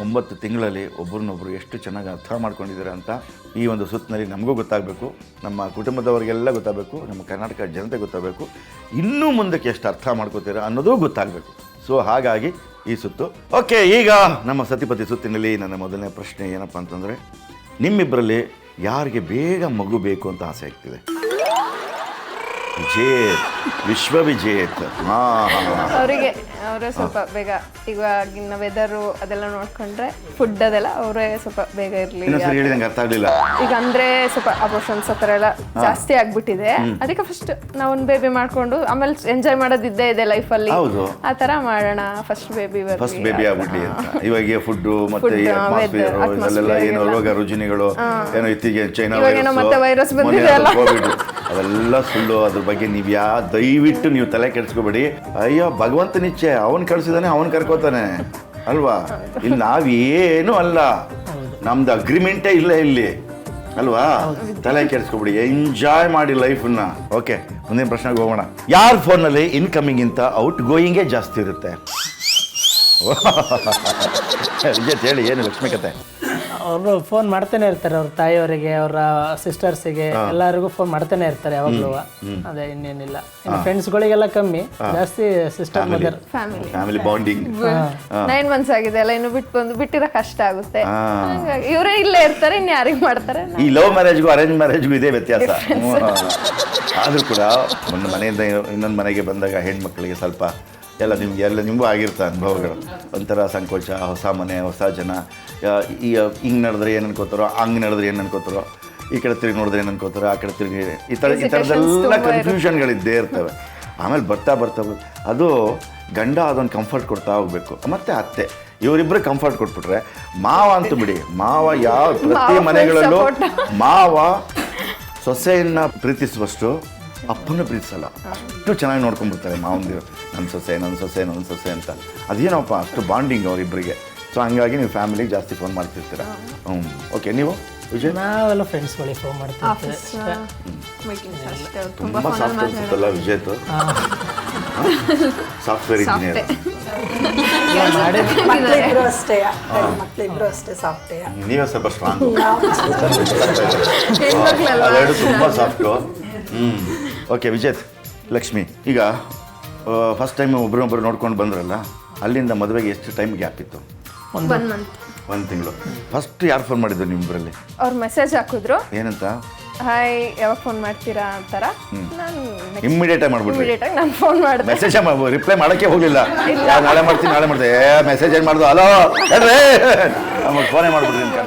ಒಂಬತ್ತು ತಿಂಗಳಲ್ಲಿ ಒಬ್ಬರನ್ನೊಬ್ಬರು ಎಷ್ಟು ಚೆನ್ನಾಗಿ ಅರ್ಥ ಮಾಡ್ಕೊಂಡಿದ್ದಾರೆ ಅಂತ ಈ ಒಂದು ಸುತ್ತಿನಲ್ಲಿ ನಮಗೂ ಗೊತ್ತಾಗಬೇಕು. ನಮ್ಮ ಕುಟುಂಬದವರಿಗೆಲ್ಲ ಗೊತ್ತಾಗಬೇಕು. ನಮ್ಮ ಕರ್ನಾಟಕ ಜನತೆ ಗೊತ್ತಾಗಬೇಕು. ಇನ್ನೂ ಮುಂದಕ್ಕೆ ಎಷ್ಟು ಅರ್ಥ ಮಾಡ್ಕೋತೀರಾ ಅನ್ನೋದು ಗೊತ್ತಾಗಬೇಕು. ಸೊ ಹಾಗಾಗಿ ಈ ಸುತ್ತು. ಓಕೆ, ಈಗ ನಮ್ಮ ಸತಿಪತಿ ಸುತ್ತಿನಲ್ಲಿ ನನ್ನ ಮೊದಲನೇ ಪ್ರಶ್ನೆ ಏನಪ್ಪ ಅಂತಂದರೆ, ನಿಮ್ಮಿಬ್ಬರಲ್ಲಿ ಯಾರಿಗೆ ಬೇಗ ಮಗು ಬೇಕು ಅಂತ ಆಸೆ ಆಗ್ತಿದೆ? ವಿಜೇತ್ ವಿಶ್ವ ವಿಜೇತ್ ಹಾಂ ಅವರಿಗೆ ಅವರೇ ಸ್ವಲ್ಪ ಬೇಗ ಇವಾಗಿನ ವೆದರು ಅದೆಲ್ಲ ನೋಡ್ಕೊಂಡ್ರೆ ಫುಡ್ ಅದೆಲ್ಲ ಅವರೇ ಸ್ವಲ್ಪ ಬೇಗ ಇರಲಿ. ಇನ್ನೊಂದ್ಸರಿ ಹೇಳಿದಂಗೆ ಅರ್ಥ ಆಗಲಿಲ್ಲ. ಈಗ ಅಂದ್ರೆ ಸ್ವಲ್ಪ ಅಬೋಷನ್ಸ್ ಆ ಥರ ಎಲ್ಲ ಜಾಸ್ತಿ ಆಗ್ಬಿಟ್ಟಿದೆ. ಅದಕ್ಕೆ ಫಸ್ಟ್ ನಾವು ಒಂದು ಬೇಬಿ ಮಾಡ್ಕೊಂಡು ಆಮೇಲೆ ಎಂಜಾಯ್ ಮಾಡೋದಿದ್ದೇ ಇದೆ ಲೈಫಲ್ಲಿ ಹೌದು. ಆ ತರ ಮಾಡೋಣ ಫಸ್ಟ್ ಬೇಬಿ ಫಸ್ಟ್ ಬೇಬಿ ಆಗ್ಬಿಟ್ಟಿ ಅಂತ. ಇವಾಗ ಫುಡ್ಡು ಮತ್ತೆ Food, ಈ atmosphere, ಏನೋ ಎಲ್ಲ. ರೋಗ ರುಜಿನಿಗಳು ಏನೋ ಇತ್ತೀಚೆಗೆ ಚೈನಾ ಇವಾಗೇನೋ ಮತ್ತೆ ವೈರಸ್ ಬಂದಿದೆ ಅಲ್ಲ. ಕೋವಿಡ್ ಅವೆಲ್ಲ ಸುಳ್ಳು. ಅದ್ರ ಬಗ್ಗೆ ನೀವು ಯಾ ದಯವಿಟ್ಟು ನೀವು ತಲೆ ಕೆಡಿಸ್ಕೋಬೇಡಿ. ಅಯ್ಯೋ ಭಗವಂತ ಇಚ್ಛೆ ಅವನು ಕಳ್ಸಿದಾನೆ ಅವನು ಕರ್ಕೋತಾನೆ. ಅಲ್ವಾ? ಇಲ್ಲಿ ನಾವೇನು ಅಲ್ಲ. ನಮ್ದು ಅಗ್ರಿಮೆಂಟೇ ಇಲ್ಲ ಇಲ್ಲಿ. ಅಲ್ವಾ? ತಲೆ ಕೆಡಿಸ್ಕೊಬಿಡಿ. ಎಂಜಾಯ್ ಮಾಡಿ ಲೈಫನ್ನ ಓಕೆ ಮುಂದಿನ ಪ್ರಶ್ನೆಗೆ ಹೋಗೋಣ. ಯಾರ ಫೋನಲ್ಲಿ ಇನ್ಕಮಿಂಗ್ ಇಂತ ಔಟ್ ಗೋಯಿಂಗೇ ಜಾಸ್ತಿ ಇರುತ್ತೆ? ಹೇಳಿ ಏನು ಲಕ್ಷ್ಮಿ ಕತೆ? ಅವರು ಫೋನ್ ಮಾಡ್ತಾನೆ ಇರ್ತಾರೆ ಅವ್ರ ತಾಯಿಯವರಿಗೆ ಅವರ ಸಿಸ್ಟರ್ಸಿಗೆ ಎಲ್ಲರಿಗೂ ಫೋನ್ ಮಾಡ್ತಾನೆ ಇರ್ತಾರೆ ಯಾವಾಗಲೂ. ಅದೇ ಇನ್ನೇನಿಲ್ಲ. ಇನ್ನು ಫ್ರೆಂಡ್ಸ್ಗಳಿಗೆಲ್ಲ ಕಮ್ಮಿ. ಜಾಸ್ತಿ sister mother family family bonding nine months ಆಗಿದೆ ಅಲ್ಲ ಇನ್ನು ಬಿಟ್ಟು ಬಂದು ಬಿಟ್ಟಿರೋ ಕಷ್ಟ ಆಗುತ್ತೆ. ಇವರೇ ಇಲ್ಲೇ ಇರ್ತಾರೆ ಇನ್ನು ಯಾರಿಗೆ ಮಾಡ್ತಾರೆ? ಈ ಲವ್ ಮ್ಯಾರೇಜ್ಗೂ ಅರೇಂಜ್ ಮ್ಯಾರೇಜ್ಗೂ ಇದೇ ವ್ಯತ್ಯಾಸ. ಆದರೂ ಕೂಡ ಒಂದು ಮನೆಯಿಂದ ಇನ್ನೊಂದು ಮನೆಗೆ ಬಂದಾಗ ಹೆಣ್ಮಕ್ಳಿಗೆ ಸ್ವಲ್ಪ ಎಲ್ಲ ನಿಮ್ಗೆ ಎಲ್ಲ ನಿಮಗೂ ಆಗಿರ್ತ ಅನುಭವಗಳು. ಒಂಥರ ಸಂಕೋಚ ಹೊಸ ಮನೆ ಹೊಸ ಜನ. ಈ ಹಿಂಗೆ ನಡೆದ್ರೆ ಏನು ಅನ್ಕೋತಾರೋ ಹಂಗೆ ನಡೆದ್ರೆ ಏನು ಅನ್ಕೋತಾರೋ ಈ ಕಡೆ ತಿರುಗಿ ನೋಡಿದ್ರೆ ಏನು ಅನ್ಕೋತಾರೋ ಆ ಕಡೆ ತಿರುಗಿ ಈ ಥರ ಈ ಥರದ್ದೆಲ್ಲ ಕನ್ಫ್ಯೂಷನ್ಗಳಿದ್ದೇ ಇರ್ತವೆ. ಆಮೇಲೆ ಬರ್ತಾ ಬರ್ತಾ ಅದು ಗಂಡ ಅದೊಂದು ಕಂಫರ್ಟ್ ಕೊಡ್ತಾ ಹೋಗ್ಬೇಕು. ಮತ್ತು ಅತ್ತೆ ಇವರಿಬ್ಬರು ಕಂಫರ್ಟ್ ಕೊಟ್ಬಿಟ್ರೆ ಮಾವ ಅಂತೂ ಬಿಡಿ ಮಾವ ಯಾವ ಪ್ರತಿ ಮನೆಗಳಲ್ಲೂ ಮಾವ ಸೊಸೆಯನ್ನು ಪ್ರೀತಿಸುವಷ್ಟು ಅಪ್ಪನ ಪ್ರೀತಿಸಲ್ಲ ಅಷ್ಟು ಚೆನ್ನಾಗಿ ನೋಡ್ಕೊಂಡ್ಬಿಡ್ತಾರೆ ಮಾವಂದಿರು ನನ್ನ ಸೊಸೆ ನನ್ನ ಸೊಸೆ ನನ್ನ ಸೊಸೆ ಅಂತ. ಅದೇನಪ್ಪ ಅಷ್ಟು ಬಾಂಡಿಂಗ್ ಅವರಿಬ್ಬರಿಗೆ ಸೊ ಹಂಗಾಗಿ ನೀವು ಫ್ಯಾಮಿಲಿಗೆ ಜಾಸ್ತಿ ಫೋನ್ ಮಾಡ್ತಿರ್ತೀರ? ಹ್ಞೂ ಓಕೆ ನೀವು? ವಿಜಯ್? ನಾವೆಲ್ಲ ಫ್ರೆಂಡ್ಸ್ಗಳಿಗೆ ಫೋನ್ ಮಾಡ್ತೀವಿ ತುಂಬಾ ಸಾಫ್ಟ್ ಅನ್ಸುತ್ತಲ್ಲ ವಿಜಯ್ತು ಸಾಫ್ಟ್ವೇರ್ ಇಂಜಿನಿಯರ್ ಮಕ್ಕಳಿಬ್ರು ಅಷ್ಟೇ. ಮಕ್ಕಳಿಬ್ರು ಅಷ್ಟೇ ಸಾಫ್ಟೇ ನೀವೇ ಸ್ವಲ್ಪ ಸ್ಟ್ರಾಂಗ್ ತುಂಬ ಸಾಫ್ಟು ಓಕೆ ವಿಜಯ್ ಲಕ್ಷ್ಮಿ ಈಗ ಫಸ್ಟ್ ಟೈಮ್ ಒಬ್ರನ್ನೊಬ್ರು ನೋಡ್ಕೊಂಡು ಬಂದ್ರಲ್ಲ ಅಲ್ಲಿಂದ ಮದುವೆಗೆ ಎಷ್ಟು ಟೈಮ್ ಗ್ಯಾಪ್ ಇತ್ತು? ಒನ್ ಮಂತ್ ಒಂದು ತಿಂಗಳು. ಫಸ್ಟ್ ಯಾರು ಫೋನ್ ಮಾಡಿದ್ರು ನಿಮ್ಮಿಬ್ಬರಲ್ಲಿ ಅವ್ರು ಮೆಸೇಜ್ ಹಾಕಿದ್ರು. ಏನಂತ? ಹಾಯ್ ಯಾವಾಗ ಫೋನ್ ಮಾಡ್ತೀರಾ ಅಂತಾರ? ನಾನು ಇಮ್ಮಿಡಿಯೇಟ್ ಆಗಿ ಮಾಡ್ಬಿಟ್ರಿ. ಇಮಿಡಿಯೇಟ್ ಆಗಿ ನಾನು ಫೋನ್ ಮಾಡಿದೆ. ಮೆಸೇಜ್ ರಿಪ್ಲೈ ಮಾಡಕ್ಕೆ ಹೋಗಲಿಲ್ಲ. ನಾಳೆ ಮಾಡ್ತೀನಿ ನಾಳೆ ಮಾಡ್ದೆ. ಮೆಸೇಜ್ ಏನು ಮಾಡ್ದು? ಹಲೋ ಹೇಳ್ರಿ ಆಮೇಲೆ ಫೋನೇ ಮಾಡ್ಬಿಡ್ರಿ ಅಂತ.